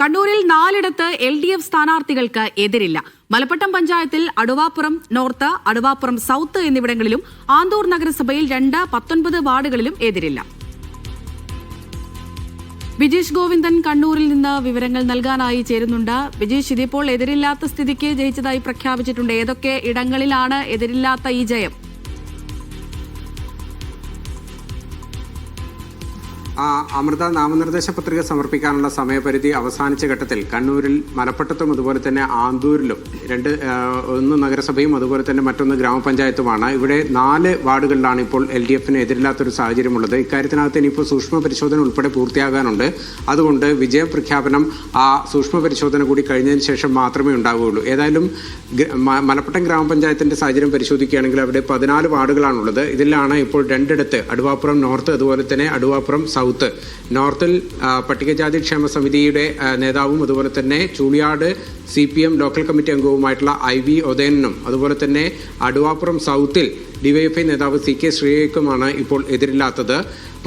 കണ്ണൂരിൽ നാലിടത്ത് L D F സ്ഥാനാർത്ഥികൾക്ക് എതിരില്ല. മലപ്പട്ടം പഞ്ചായത്തിൽ അടുവാപ്പുറം നോർത്ത് അടുവാപ്പുറം സൗത്ത് എന്നിവിടങ്ങളിലും ആന്തൂർ നഗരസഭയിൽ രണ്ട് പത്തൊൻപത് വാർഡുകളിലും എതിരില്ല. ബിജീഷ് ഗോവിന്ദൻ കണ്ണൂരിൽ നിന്ന് വിവരങ്ങൾ നൽകാനായി ചേരുന്നുണ്ട്. ബിജീഷ് ഇതിപ്പോൾ എതിരില്ലാത്ത സ്ഥിതിക്ക് ജയിച്ചതായി പ്രഖ്യാപിച്ചിട്ടുണ്ട്. ഏതൊക്കെ ഇടങ്ങളിലാണ് എതിരില്ലാത്ത ഈ ജയം? അമൃത നാമനിർദ്ദേശ പത്രിക സമർപ്പിക്കാനുള്ള സമയപരിധി അവസാനിച്ച ഘട്ടത്തിൽ കണ്ണൂരിൽ മലപ്പട്ടത്തും അതുപോലെ തന്നെ ആന്തൂരിലും രണ്ട് ഒന്ന് നഗരസഭയും അതുപോലെ തന്നെ മറ്റൊന്ന് ഗ്രാമപഞ്ചായത്തുമാണ്. ഇവിടെ നാല് വാർഡുകളിലാണ് ഇപ്പോൾ എൽ ഡി എഫിന് എതിരില്ലാത്തൊരു സാഹചര്യമുള്ളത്. ഇക്കാര്യത്തിനകത്ത് ഇനിയിപ്പോൾ സൂക്ഷ്മ പരിശോധന ഉൾപ്പെടെ പൂർത്തിയാകാനുണ്ട്. അതുകൊണ്ട് വിജയപ്രഖ്യാപനം ആ സൂക്ഷ്മ പരിശോധന കൂടി കഴിഞ്ഞതിന് ശേഷം മാത്രമേ ഉണ്ടാവുകയുള്ളൂ. ഏതായാലും മലപ്പട്ടം ഗ്രാമപഞ്ചായത്തിന്റെ സാഹചര്യം പരിശോധിക്കുകയാണെങ്കിൽ അവിടെ പതിനാല് വാർഡുകളാണുള്ളത്. ഇതിലാണ് ഇപ്പോൾ രണ്ടിടത്ത് അടുവാപ്പുറം നോർത്ത് അതുപോലെ തന്നെ അടുവാപ്പുറം സൗത്ത് നോർത്തിൽ ആ, പട്ടികജാതി ക്ഷേമ സമിതിയുടെ നേതാവും അതുപോലെ തന്നെ Chuliyad C P M local committee അംഗവുമായിട്ടുള്ള I V ഒതേനും അതുപോലെ തന്നെ അടുവാപ്പുറം സൗത്തിൽ ഡിവൈഎഫ്ഐ നേതാവ് സി കെ ശ്രീകുമാണ് ഇപ്പോൾ എതിരില്ലാത്തത്.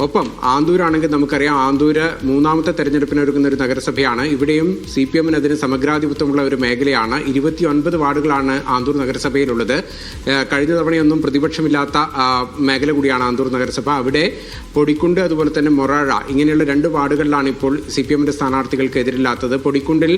ഒപ്പം ആന്തൂരാണെങ്കിൽ നമുക്കറിയാം ആന്തൂര് മൂന്നാമത്തെ തെരഞ്ഞെടുപ്പിന് ഒരുക്കുന്ന ഒരു നഗരസഭയാണ്. ഇവിടെയും സി പി എമ്മിന് അതിന് സമഗ്രാധിപത്യമുള്ള ഒരു മേഖലയാണ്. ഇരുപത്തി ഒൻപത് വാർഡുകളാണ് ആന്തൂർ നഗരസഭയിലുള്ളത്. കഴിഞ്ഞ തവണയൊന്നും പ്രതിപക്ഷമില്ലാത്ത മേഖല കൂടിയാണ് ആന്തൂർ നഗരസഭ. അവിടെ പൊടിക്കുണ്ട് അതുപോലെ തന്നെ മൊറാഴ ഇങ്ങനെയുള്ള രണ്ട് വാർഡുകളിലാണ് ഇപ്പോൾ സി പി എമ്മിന്റെ സ്ഥാനാർത്ഥികൾക്ക് എതിരില്ലാത്തത് പൊടിക്കുണ്ടിൽ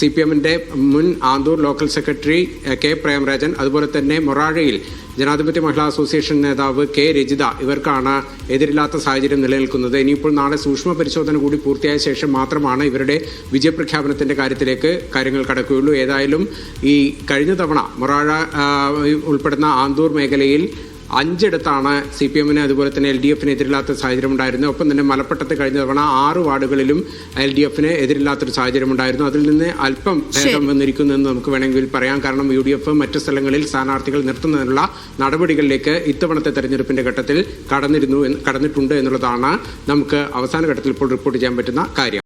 സി പി എമ്മിന്റെ മുൻ Anthoor local secretary K Premarajan അതുപോലെ തന്നെ മൊറാഴയിൽ ജനാധിപത്യ മഹിളാ അസോസിയേഷൻ നേതാവ് കെ രജിത ഇവർക്കാണ് എതിരില്ലാത്ത സാഹചര്യം നിലനിൽക്കുന്നത്. ഇനിയിപ്പോൾ നാളെ സൂക്ഷ്മ പരിശോധന കൂടി പൂർത്തിയായ ശേഷം മാത്രമാണ് ഇവരുടെ വിജയപ്രഖ്യാപനത്തിന്റെ കാര്യത്തിലേക്ക് കാര്യങ്ങൾ കടക്കുകയുള്ളൂ. ഏതായാലും ഈ കഴിഞ്ഞ തവണ മൊറാഴ ഉൾപ്പെടുന്ന ആന്തൂർ മേഖലയിൽ അഞ്ചിടത്താണ് സി പി എമ്മിന് അതുപോലെ തന്നെ എൽ ഡി എഫിന് എതിരില്ലാത്ത സാഹചര്യം ഉണ്ടായിരുന്നു ഒപ്പം തന്നെ മലപ്പട്ടത്ത് കഴിഞ്ഞ തവണ ആറ് വാർഡുകളിലും എൽ ഡി എഫിന് എതിരില്ലാത്തൊരു സാഹചര്യം ഉണ്ടായിരുന്നു. അതിൽ നിന്ന് അല്പം ഭേദം വന്നിരിക്കുന്നു എന്ന് നമുക്ക് വേണമെങ്കിൽ പറയാം. കാരണം യു ഡി എഫ് മറ്റ് സ്ഥലങ്ങളിൽ സ്ഥാനാർത്ഥികൾ നിർത്തുന്നതിനുള്ള നടപടികളിലേക്ക് ഇത്തവണത്തെ തെരഞ്ഞെടുപ്പിന്റെ ഘട്ടത്തിൽ കടന്നിരുന്നു കടന്നിട്ടുണ്ട് എന്നുള്ളതാണ് നമുക്ക് അവസാന ഘട്ടത്തിൽ ഇപ്പോൾ റിപ്പോർട്ട് ചെയ്യാൻ പറ്റുന്ന കാര്യം.